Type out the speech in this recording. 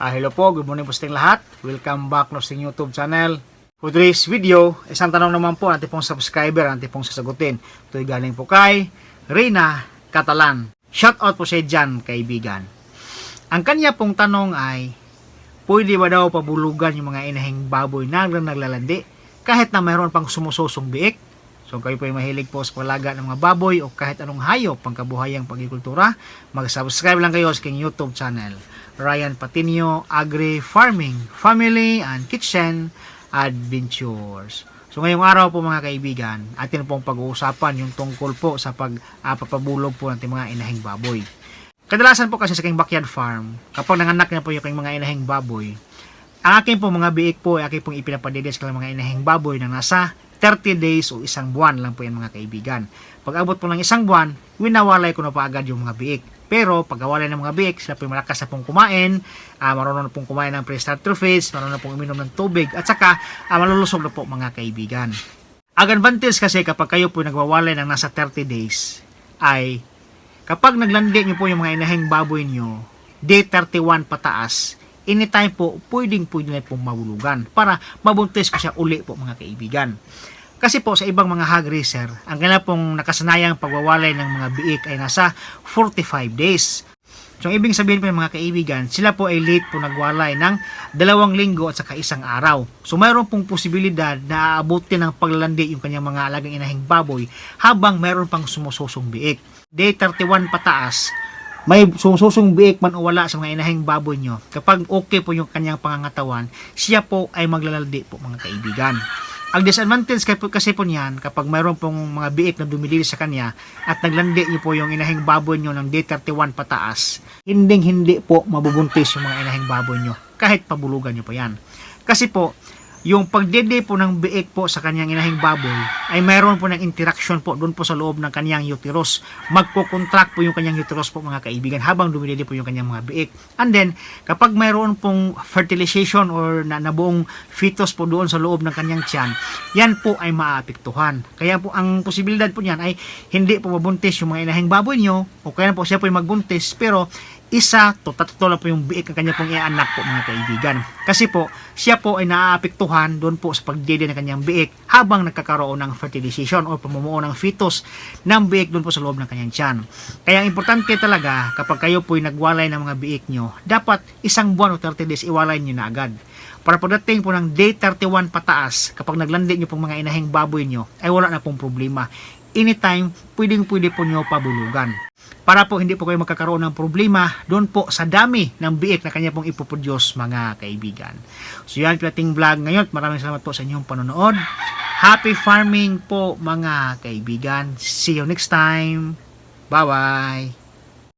Ah, hello po, good morning po sa lahat. Welcome back no sa YouTube channel. For today's video, isang tanong naman po natin pong subscriber, natin pong sasagutin. Ito'y galing po kay Reyna Catalan. Shout out po siya dyan, kaibigan. Ang kanya pong tanong ay, pwede ba daw pabulugan yung mga inahing baboy na naglalandi kahit na mayroon pang sumusosong biik? So kayo po ay mahilig po sa palaga ng mga baboy o kahit anong hayop pangkabuhayang pagkikultura, mag-subscribe lang kayo sa aking YouTube channel. Ryan Patinio Agri Farming, Family and Kitchen Adventures. So ngayong araw po mga kaibigan, atin pong pag-uusapan yung tungkol po sa pagpapabulog po ng mga inahing baboy. Kadalasan po kasi sa aking backyard farm, kapag nanganak na po yung mga inahing baboy, ang aking po mga biik po ay aking pong ipinapadidis sa mga inahing baboy na nasa 30 days o isang buwan lang po yan mga kaibigan. Pag abot po ng isang buwan, winawalay ko na pa agad yung mga biik. Pero pag awalay ng mga biik, sila po malakas na pong kumain, uh, marunong na pong kumain ng pre-starter feeds, marunong na pong uminom ng tubig, at saka uh, malulusog na po mga kaibigan. Ang advantage kasi kapag kayo po nagwawalay ng nasa 30 days, ay kapag naglandi nyo po yung mga inahing baboy nyo, day 31 pataas, anytime po, pwedeng pwede na pong mabulugan para mabuntis po siya uli po mga kaibigan. Kasi po sa ibang mga hog racer, ang kanya pong nakasanayang pagwawalay ng mga biik ay nasa 45 days. So, ang ibig sabihin po ng mga kaibigan, sila po ay late po nagwalay ng dalawang linggo at saka isang araw. So, mayroon pong posibilidad na aabutin ng paglalandi yung kanyang mga alagang inahing baboy habang mayroon pang sumususong biik. Day 31 pataas, may sumusong biik man o wala sa mga inahing baboy nyo, kapag okay po yung kanyang pangangatawan, siya po ay maglalandi po mga kaibigan. Ang disadvantage kasi po, kasi po niyan, kapag mayroon pong mga biik na dumidili sa kanya at naglandi niyo po yung inahing baboy nyo ng day 31 pataas, hinding hindi po mabubuntis yung mga inahing baboy nyo kahit pabulugan nyo po yan. Kasi po, yung pagdede po ng biik po sa kanyang inahing baboy ay mayroon po ng interaction po doon po sa loob ng kanyang uterus. Magko-contract po yung kanyang uterus po mga kaibigan habang dumidede po yung kanyang mga biik. And then, kapag mayroon pong fertilization or na nabuong fetus po doon sa loob ng kanyang tiyan, yan po ay maapektuhan. Kaya po ang posibilidad po niyan ay hindi po mabuntis yung mga inahing baboy nyo o kaya po siya po ay magbuntis pero isa to tatlo lang po yung biik ng kanya pong ianak po mga kaibigan. Kasi po, siya po ay naaapektuhan doon po sa pagdede ng kanyang biik habang nagkakaroon ng fertilization o pamumuo ng fetus ng biik doon po sa loob ng kanyang tiyan. Kaya importante talaga kapag kayo po ay nagwalay ng mga biik nyo, dapat isang buwan o 30 days iwalay nyo na agad. Para pagdating po ng day 31 pataas, kapag naglandi nyo pong mga inahing baboy nyo, ay wala na pong problema. Anytime, pwedeng pwede po nyo pabulugan para po hindi po kayo magkakaroon ng problema doon po sa dami ng biik na kanya pong ipoproduce mga kaibigan. So yan pilating vlog ngayon. Maraming salamat po sa inyong panonood. Happy farming po mga kaibigan. See you next time. Bye-bye.